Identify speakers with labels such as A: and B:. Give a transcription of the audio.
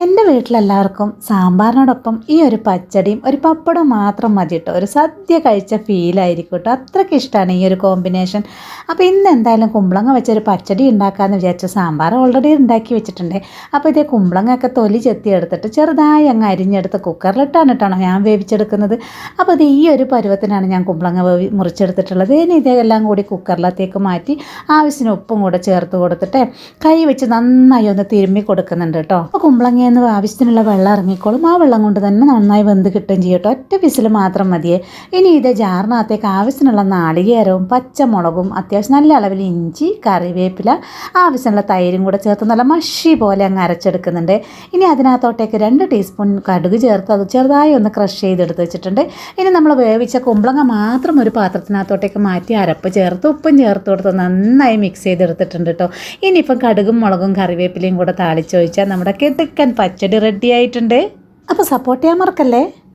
A: എന്റെ വീട്ടിലെല്ലാവർക്കും സാമ്പാറിനോടൊപ്പം ഈ ഒരു പച്ചടിയും ഒരു പപ്പടം മാത്രം മതി കേട്ടോ ഒരു സദ്യ കഴിച്ച ഫീലായിരിക്കും കേട്ടോ അത്രയ്ക്ക് ഇഷ്ടമാണ് ഈ ഒരു കോമ്പിനേഷൻ അപ്പോൾ ഇന്ന് എന്തായാലും കുമ്പളങ്ങ വെച്ചൊരു പച്ചടി ഉണ്ടാക്കാമെന്ന് വിചാരിച്ച സാമ്പാർ ഓൾറെഡി ഉണ്ടാക്കി വെച്ചിട്ടുണ്ട്. അപ്പോൾ ഇതേ കുമ്പളങ്ങയൊക്കെ തൊലി ചെത്തി എടുത്തിട്ട് ചെറുതായി അങ്ങ് അരിഞ്ഞെടുത്ത് കുക്കറിലിട്ടാണ് കേട്ടോ ഞാൻ വേവിച്ചെടുക്കുന്നത്. അപ്പോൾ ഇത് ഈ ഒരു പരുവത്തിനാണ് ഞാൻ കുമ്പളങ്ങ വേവി മുറിച്ചെടുത്തിട്ടുള്ളത്. ഇനി ഇതെല്ലാം കൂടി കുക്കറിലത്തേക്ക് മാറ്റി ആവശ്യത്തിന് ഉപ്പും കൂടെ ചേർത്ത് കൊടുത്തിട്ട് കൈ വെച്ച് നന്നായി ഒന്ന് തിരുമ്മി കൊടുക്കുന്നുണ്ട് കേട്ടോ അപ്പോൾ കുമ്പളങ്ങയിൽ നിന്ന് ആവശ്യത്തിനുള്ള വെള്ളം ഇറങ്ങിക്കോളും. ആ വെള്ളം കൊണ്ട് തന്നെ നന്നായി വെന്ത് കിട്ടുകയും ചെയ്യും കേട്ടോ. ഒറ്റ വിസിൽ മാത്രം മതിയേ. ഇനി ഇത് ജാറിനകത്തേക്ക് ആവശ്യത്തിനുള്ള നാളികേരവും പച്ചമുളകും അത്യാവശ്യം നല്ല അളവിൽ ഇഞ്ചി കറിവേപ്പില ആവശ്യമുള്ള തൈരും കൂടെ ചേർത്ത് നല്ല മഷി പോലെ അങ്ങ് അരച്ചെടുക്കുന്നുണ്ട്. ഇനി അതിനകത്തോട്ടേക്ക് രണ്ട് ടീസ്പൂൺ കടുക് ചേർത്ത് അത് ചെറുതായി ഒന്ന് ക്രഷ് ചെയ്തെടുത്ത് വെച്ചിട്ടുണ്ട്. ഇനി നമ്മൾ വേവിച്ച കുമ്പളങ്ങ മാത്രം ഒരു പാത്രത്തിനകത്തോട്ടേക്ക് മാറ്റി അരപ്പ് ചേർത്ത് ഉപ്പും ചേർത്ത് കൊടുത്ത് നന്നായി മിക്സ് ചെയ്തെടുത്തിട്ടുണ്ട് കേട്ടോ. ഇനിയിപ്പം കടുകും മുളകും കറിവേപ്പിലയും കൂടെ താളിച്ചൊഴിച്ചാൽ നമ്മുടെ കിടുക്കൻ പച്ചടി റെഡി ആയിട്ടുണ്ട്. അപ്പോൾ സപ്പോർട്ട് ചെയ്യാൻ മറക്കല്ലേ?